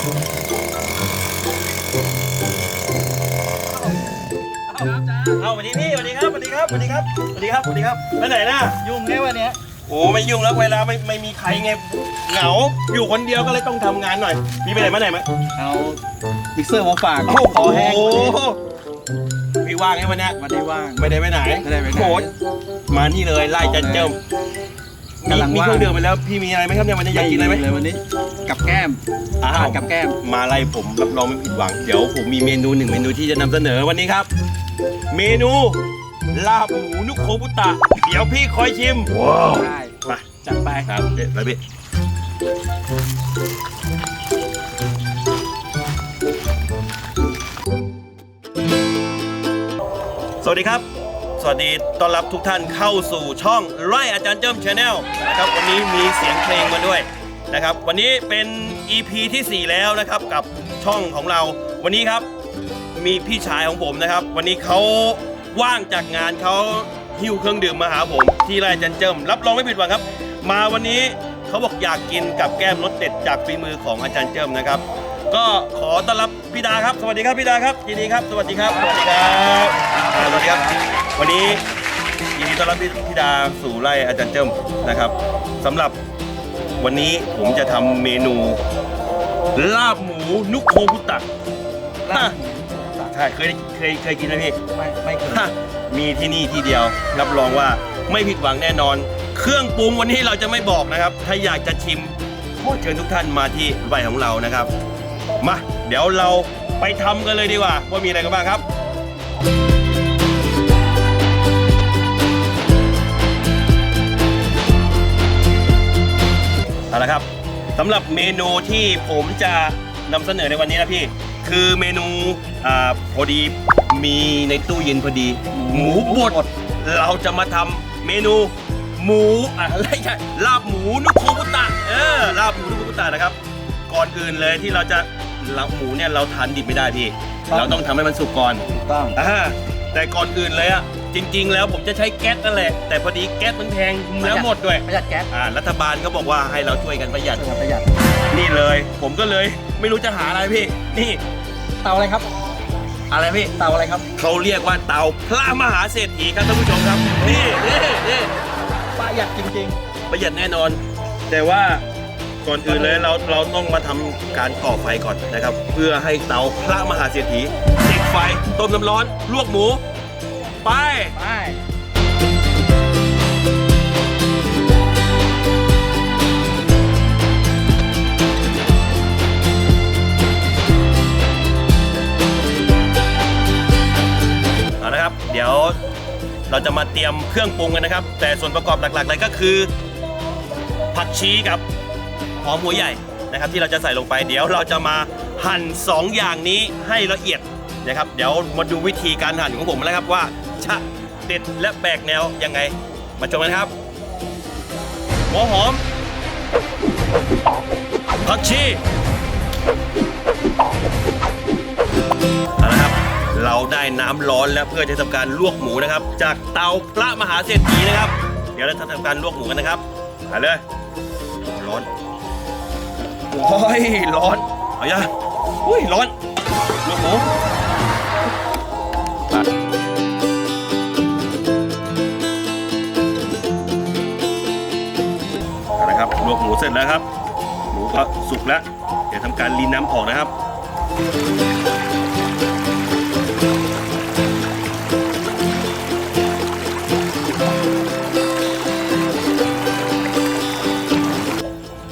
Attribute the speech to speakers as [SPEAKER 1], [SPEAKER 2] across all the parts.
[SPEAKER 1] เอาสวัสดีพี่สวัสดีครับสวัสดีครับสวัสดีครับสวัสดีครับสวัสดีครับไปไหนน่ะ
[SPEAKER 2] ยุ่งแน่วันนี้
[SPEAKER 1] โอ้ไม่ยุ่งแล้วเวลาไม่ไม่มีใครไงเหงาอยู่คนเดียวก็เลยต้องทำงานหน่อยพี่ไปไหนมาไหนมา
[SPEAKER 2] เอามิกเซอร์มาฝาก
[SPEAKER 1] โอ้
[SPEAKER 2] คอแห้ง
[SPEAKER 1] โหพี่ว่างไงวันเนี้ย
[SPEAKER 2] มาได้ว่าง
[SPEAKER 1] ไม่ได้ไปไหน
[SPEAKER 2] ไม่ได้ไปไหน
[SPEAKER 1] โอ้ยมานี่เลยไล่จันเจิมมี
[SPEAKER 2] กำลัง
[SPEAKER 1] มี
[SPEAKER 2] ว่าง
[SPEAKER 1] เครื่องดื่มไปแล้วพี่มีอะไรไหมครับเนี่ยวันนี้อยากกินอะไรไหม
[SPEAKER 2] เลยวันนี้กับแก้ม
[SPEAKER 1] อ้า
[SPEAKER 2] อาหาวรกับแก้ม
[SPEAKER 1] มาไล่ผมรับรองไม่ผิดหวัง เดี๋ยวผมมีเมนูหนึ่งเมนูที่จะนำเสนอวันนี้ครับ เมนูลาบหมูนุกโคบุตะ เดี๋ยวพี่คอยชิม
[SPEAKER 2] ได้
[SPEAKER 1] มา
[SPEAKER 2] จัดไป
[SPEAKER 1] ครับเด็ดไปพี่สวัสดีครับ สวัสดีต้อนรับทุกท่านเข้าสู่ช่องไร่อาจารย์เจิ้มชาแนลนะครับวันนี้มีเสียงเพลงมาด้วยนะครับ วันนี้เป็น EP ที่ 4 แล้วนะครับกับช่องของเรา วันนี้ครับมีพี่ชายของผมนะครับ วันนี้เขาว่างจากงานเขาหิ้วเครื่องดื่มมาหาผม ที่ไร่อาจารย์เจิ้มรับรองไม่ผิดหวังครับ มาวันนี้เขาบอกอยากกินกับแก้มรสเด็ดจากฝีมือของอาจารย์เจิ้มนะครับ ก็ขอต้อนรับพี่ดาครับ สวัสดีครับพี่ดาครับยินดีครับ สวัสดีครับ สวัสดีครับอ่าสวัสดีครับ วันนี้ยินดีต้อนรับพี่พี่ดาสู่ไร่อาจารย์เจิ้มนะครับสำหรับวันนี้ผมจะทำเมนู ลาบหมูนุกโคบุตะ
[SPEAKER 2] ลาบ
[SPEAKER 1] ใช่เคยเคยเคยกินไหมพี่
[SPEAKER 2] ไม่ไม่เคย
[SPEAKER 1] ฮะมีที่นี่ที่เดียว รับรองว่าไม่ผิดหวังแน่นอน เครื่องปรุงวันนี้เราจะไม่บอกนะครับ ถ้าอยากจะชิมขอเชิญทุกท่านมาที่ไร่ของเรานะครับมาเดี๋ยวเราไปทำกันเลยดีกว่า ว่ามีอะไรกันบ้างครับ เอาละครับสำหรับเมนูที่ผมจะนำเสนอในวันนี้นะพี่ คือเมนูอ่าพอดีมีในตู้เย็นพอดี หมูบดเราจะมาทำเมนู หมูอะไรใช่ลาบหมูนุกโคบุตะเออลาบหมูนุกโคบุตะนะครับ ก่อนอื่นเลยที่เราจะลาบหมูเนี่ยเราทานดิบไม่ได้พี่ เราต้องทำให้มันสุกก่อน
[SPEAKER 2] ถูกต้อง
[SPEAKER 1] อ่าแต่ก่อนอื่นเลยอะ จริง ๆ แล้วผมจะใช้แก๊สนั่นแหละ แต่พอดีแก๊สมันแพงแล้วหมดด้วย
[SPEAKER 2] ประหยัดแก๊ส
[SPEAKER 1] อ่ารัฐบาลก็บอกว่าให้เราช่วยกันประหยัด
[SPEAKER 2] ช่วยกันประหยัด
[SPEAKER 1] นี่เลย ผมก็เลยไม่รู้จะหาอะไรพี่ นี่
[SPEAKER 2] เตาอะไรครับ
[SPEAKER 1] อะไรพี่
[SPEAKER 2] เตาอะไรครับ
[SPEAKER 1] เขาเรียกว่าเตาพระมหาเศรษฐีครับท่านผู้ชมครับ นี่นี่นี่
[SPEAKER 2] ประหยัดจริง
[SPEAKER 1] ประหยัดแน่นอน แต่ว่าก่อนอื่นเลยเราเราต้องมาทำการก่อไฟก่อนนะครับ เพื่อให้เตาพระมหาเศรษฐีติดไฟต้มน้ำร้อน ลวกหมู ไป
[SPEAKER 2] ไป
[SPEAKER 1] เอาละครับ เดี๋ยวเราจะมาเตรียมเครื่องปรุงกันนะครับ แต่ส่วนประกอบหลักๆเลยก็คือ ผักชีกับหอมหัวใหญ่นะครับที่เราจะใส่ลงไป เดี๋ยวเราจะมาหั่นสองอย่างนี้ให้ละเอียดนะครับ เดี๋ยวมาดูวิธีการหั่นของผมนะครับว่า จะเด็ดและแบกแนวยังไง มาชมกันครับหัวหอมผักชีเอาละครับเราได้น้ำร้อนแล้วเพื่อจะทำการลวกหมูนะครับ จากเตาพระมหาเศรษฐีนะครับ เดี๋ยวเราจะทำการลวกหมูกันนะครับไปเลยร้อนโอ้ยร้อนเอาย่าอุ้ยร้อนลวกหมู ละครับลวกหมูเสร็จแล้วครับ หมูก็สุกแล้ว เดี๋ยวทำการรีนน้ำออกนะครับ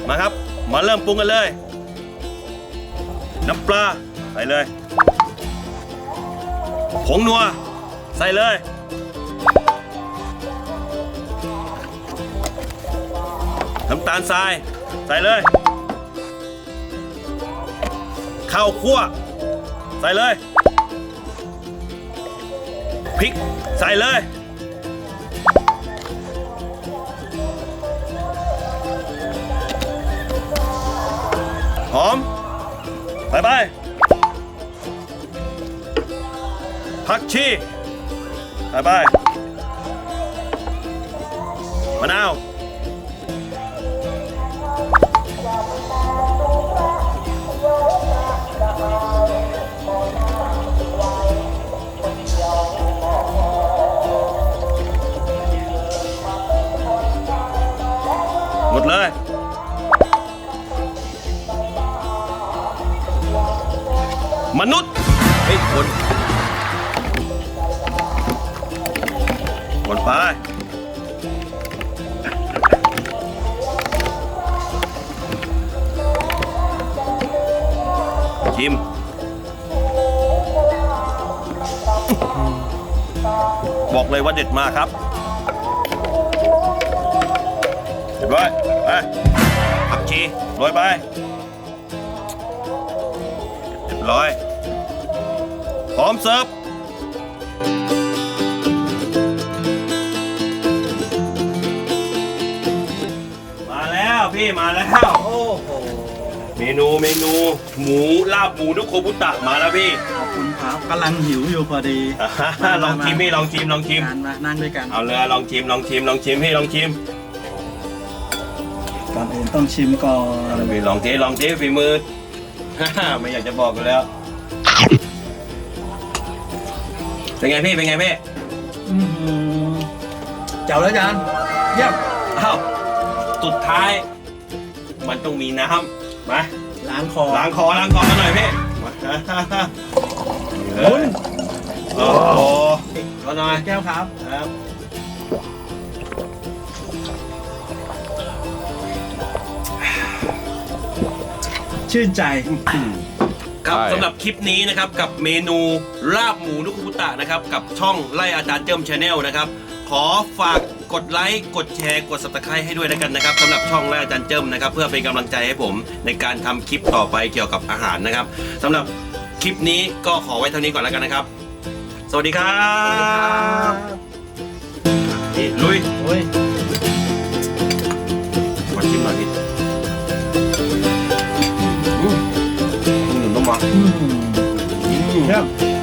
[SPEAKER 1] มาครับ มาเริ่มปรุงกันเลย น้ำปลาใส่เลย ผงนัว ใส่เลย น้ำตาลทราย ใส่เลย ข้าวคั่ว ใส่เลยพริก ใส่เลย หอมใส่ไปผักชีใส่ไปมะนาว มนุษย์เฮ้ยคนคนไป ชิม บอกเลยว่าเด็ดมากครับเรียบร้อยไปผักชีโรยไปเรียบร้อย พร้อมเสิร์ฟมาแล้วพี่มาแล้ว
[SPEAKER 2] โอ้โห
[SPEAKER 1] เมนูเมนูหมูลาบหมูนุโคบุตะมาแล้วพี่
[SPEAKER 2] ขอบคุณครับกำลังหิวอยู่พอดี
[SPEAKER 1] อ่าลองชิมพี่ลองชิมลองชิม
[SPEAKER 2] งานมานั่งด้วยกัน
[SPEAKER 1] เอาเลยลองชิมลองชิมลองชิมพี่ลองชิม
[SPEAKER 2] ก่อนอื่นต้องชิมก่อน
[SPEAKER 1] พี่ลองเทลองเทฝีมือ ไม่อยากจะบอกกันแล้ว เป็นไงพี่ เป็นไงพี่
[SPEAKER 2] อื้อหือเจ้าแล้วจานเยี่ยม
[SPEAKER 1] อ้าวสุดท้าย มันต้องมีน้ำมา
[SPEAKER 2] ล้างคอ
[SPEAKER 1] ล้างคอล้างคอกันหน่อยพี่มา
[SPEAKER 2] โอ้ย
[SPEAKER 1] โอ้โหก็หน่อย
[SPEAKER 2] แก้วครับ
[SPEAKER 1] ครับ
[SPEAKER 2] ชื่นใจ
[SPEAKER 1] ครับ
[SPEAKER 3] ใช่
[SPEAKER 1] สำหรับคลิปนี้นะครับกับเมนูลาบหมูนุคุบุตะนะครับกับช่องไล่อาจารย์เจิมชาแนลนะครับขอฝากกดไลค์กดแชร์กด subscribe ให้ด้วยแล้วกันนะครับสำหรับช่องไล่อาจารย์เจิมนะครับเพื่อเป็นกำลังใจให้ผมในการทำคลิปต่อไปเกี่ยวกับอาหารนะครับสำหรับคลิปนี้ก็ขอไว้เท่านี้ก่อนแล้วกันนะครับ สวัสดีครับนี่ลุย
[SPEAKER 2] โอ้ย
[SPEAKER 1] อืมอื
[SPEAKER 2] ม